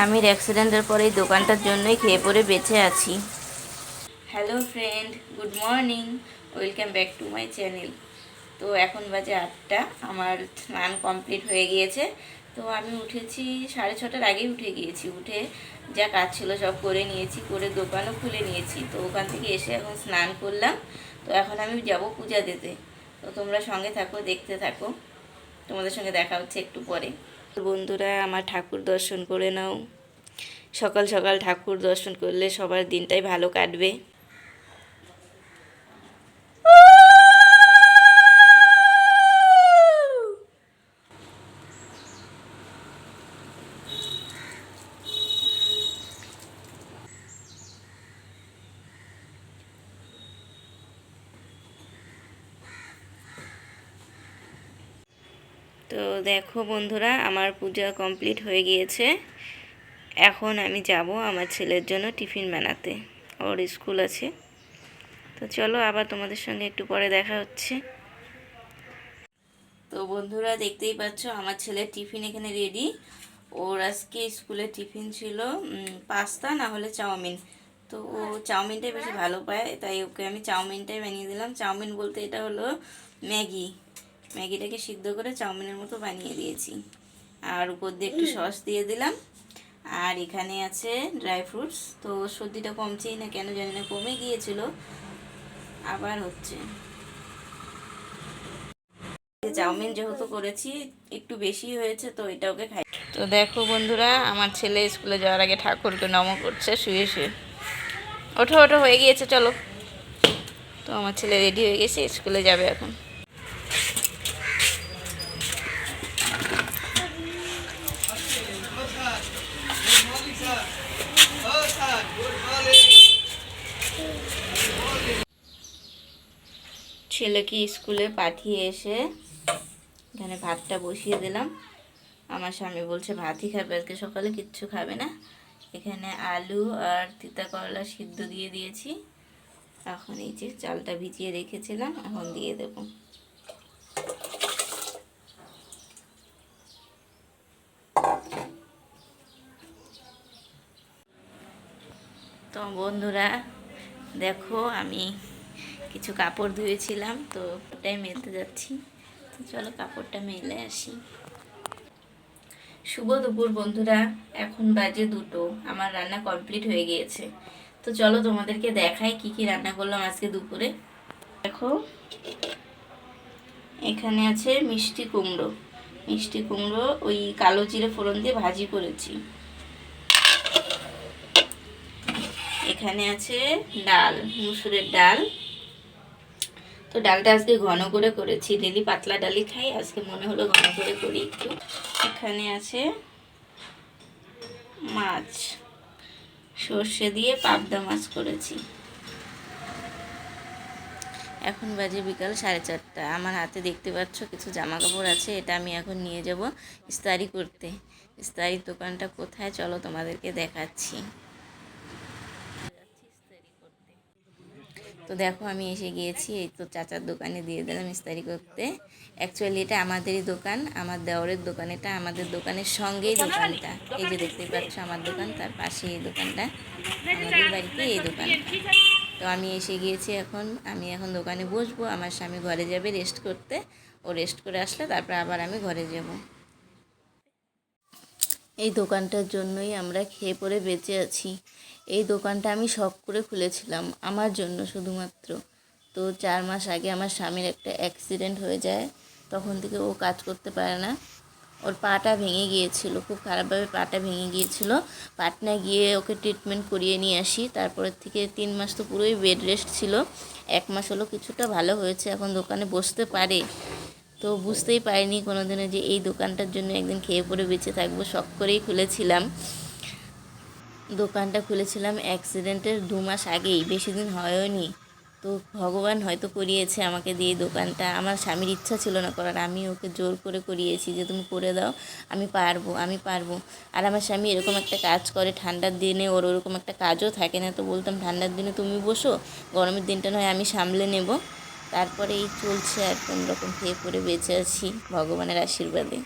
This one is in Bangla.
স্বামীর অ্যাক্সিডেন্টের পরে এই দোকানটার জন্যই খেয়ে পরে বেঁচে আছি। Hello friend, good morning, welcome back to my channel. তো এখন বাজে আটটা, আমার স্নান কমপ্লিট হয়ে গিয়েছে। তো আমি উঠেছি, সাড়ে ছটার আগেই উঠে গিয়েছি। উঠে যা কাজ ছিল সব করে নিয়েছি, করে দোকানও খুলে নিয়েছি। তো ওখান থেকে এসে এখন স্নান করলাম। তো এখন আমি যাব পূজা দিতে। তো তোমরা সঙ্গে থাকো, দেখতে থাকো। তোমাদের সঙ্গে দেখা হচ্ছে একটু পরে। বন্ধুরা, আমার ঠাকুর দর্শন করে নাও। সকাল সকাল ঠাকুর দর্শন করলে সবার দিনটাই ভালো কাটবে। তো দেখো বন্ধুরা, আমার পূজা কমপ্লিট হয়ে গিয়েছে। এখন আমি যাব আমার ছেলের জন্য টিফিন বানাতে। ওর স্কুল আছে। তো চলো আবার তোমাদের সঙ্গে একটু পরে দেখা হচ্ছে। তো বন্ধুরা, দেখতেই পাচ্ছ আমার ছেলের টিফিন এখানে রেডি। ওর আজকে স্কুলে টিফিন ছিল পাস্তা না হলে চাউমিন। তো ও চাউমিনটাই বেশি ভালো পায়, তাই ওকে আমি চাউমিনটাই বানিয়ে দিলাম। চাউমিন বলতে এটা হলো ম্যাগি। ম্যাগিটাকে সিদ্ধ করে চাউমিনের মতো বানিয়ে দিয়েছি। আর উপর দিয়ে একটু সস দিয়ে দিলাম। আর এখানে আছে ড্রাই ফ্রুটস। তো সর্দিটা কমছেই না, কেন জানি না, কমে গিয়েছিল। আবার হচ্ছে। চাউমিন যেহেতু করেছি, একটু বেশি হয়েছে, তো এটা ওকে খাই। তো দেখো বন্ধুরা, আমার ছেলে স্কুলে যাওয়ার আগে ঠাকুরকে নম করছে, শুয়ে শুয়ে। ওঠো ওঠো, হয়ে গিয়েছে, চলো। তো আমার ছেলে রেডি হয়ে গেছে, স্কুলে যাবে এখন। ছেলেকে স্কুলে পাঠিয়ে এসে এখানে ভাতটা বসিয়ে দিলাম। আমার স্বামী বলছে, ভাতই খাবে, আজকে সকালে কিচ্ছু খাবে না। এখানে আলু আর তিতা করলা সিদ্ধ দিয়ে দিয়েছি। এখন এই যে চালটা ভিজিয়ে রেখেছিলাম, এখন দিয়ে দেব। তো বন্ধুরা, দেখো আমি কিছু কাপড় ধুয়েছিলাম, তো ওটাই মেলতে যাচ্ছি। তো চলো কাপড়টা মেলে আসি। শুভ দুপুর বন্ধুরা, এখন বাজে দুটো, আমার রান্না কমপ্লিট হয়ে গিয়েছে। তো চলো তোমাদেরকে দেখাই কি কি রান্না করলাম আজকে দুপুরে। দেখো, এখানে আছে মিষ্টি কুমড়ো। মিষ্টি কুমড়ো ওই কালো জিরে ফোড়ন দিয়ে ভাজি করেছি। এখানে আছে ডাল, মুসুরের ডাল। তো ডালটা আজকে ঘন করে করেছি। ডেলি পাতলা ডালি খাই, আজকে মনে হলো ঘন করে করি একটু। এখানে আছে মাছ। সর্ষে দিয়ে পাবদা মাছ করেছি। এখন বাজে বিকাল সাড়ে চারটা। আমার হাতে দেখতে পাচ্ছ কিছু জামা কাপড় আছে, এটা আমি এখন নিয়ে যাব ইস্তারি করতে। ইস্তারির দোকানটা কোথায়? চলো তোমাদেরকে দেখাচ্ছি। তো দেখো আমি এসে গিয়েছি, এই তো চাচার দোকানে দিয়ে দিলাম ইস্তারি করতে। অ্যাকচুয়ালি এটা আমাদেরই দোকান, আমার দেওরের দোকান, এটা আমাদের দোকানের সঙ্গেই দোকানটা। এই যে দেখতে পাচ্ছ আমার দোকান, তার পাশে এই দোকানটা, আমাদের বাড়িতে এই দোকানটা। তো আমি এসে গিয়েছি এখন, আমি এখন দোকানে বসবো, আমার স্বামী ঘরে যাবে রেস্ট করতে। ও রেস্ট করে আসলে তারপর আবার আমি ঘরে যাব। এই দোকানটার জন্যই আমরা খেয়ে পরে বেঁচে আছি। এই দোকানটা আমি শখ করে খুলেছিলাম আমার জন্য শুধুমাত্র। তো চার মাস আগে আমার স্বামীর একটা অ্যাক্সিডেন্ট হয়ে যায়, তখন থেকে ও কাজ করতে পারে না। ওর পাটা ভেঙে গিয়েছিল, খুব খারাপভাবে পাটা ভেঙে গিয়েছিল। পাটনায় গিয়ে ওকে ট্রিটমেন্ট করিয়ে নিয়ে আসি, তারপরের থেকে তিন মাস তো পুরোই বেড রেস্ট ছিল। এক মাস হলো কিছুটা ভালো হয়েছে, এখন দোকানে বসতে পারে। তো বুঝতেই পারিনি কোনো দিনও যে এই দোকানটার জন্য একদিন খেয়ে পরে বেঁচে থাকব, শখ করেই খুলেছিলাম। দোকানটা খুলেছিলাম অ্যাক্সিডেন্টের দু মাস আগেই, বেশি দিন হয়নি। তো ভগবান হয়তো করিয়েছে আমাকে দিয়ে দোকানটা। আমার স্বামীর ইচ্ছা ছিল না করার, আমি ওকে জোর করে করিয়েছি যে তুমি করে দাও, আমি পারব আমি পারব। আর আমার স্বামী এরকম একটা কাজ করে, ঠান্ডার দিনে ওর ওরকম একটা কাজও থাকে না। তো বলতাম, ঠান্ডার দিনে তুমি বসো, গরমের দিনটা নয়, আমি সামলে নেব। তারপরে এই চলছে আর কোন রকম খেয়ে পরে বেঁচে আছি ভগবানের আশীর্বাদে।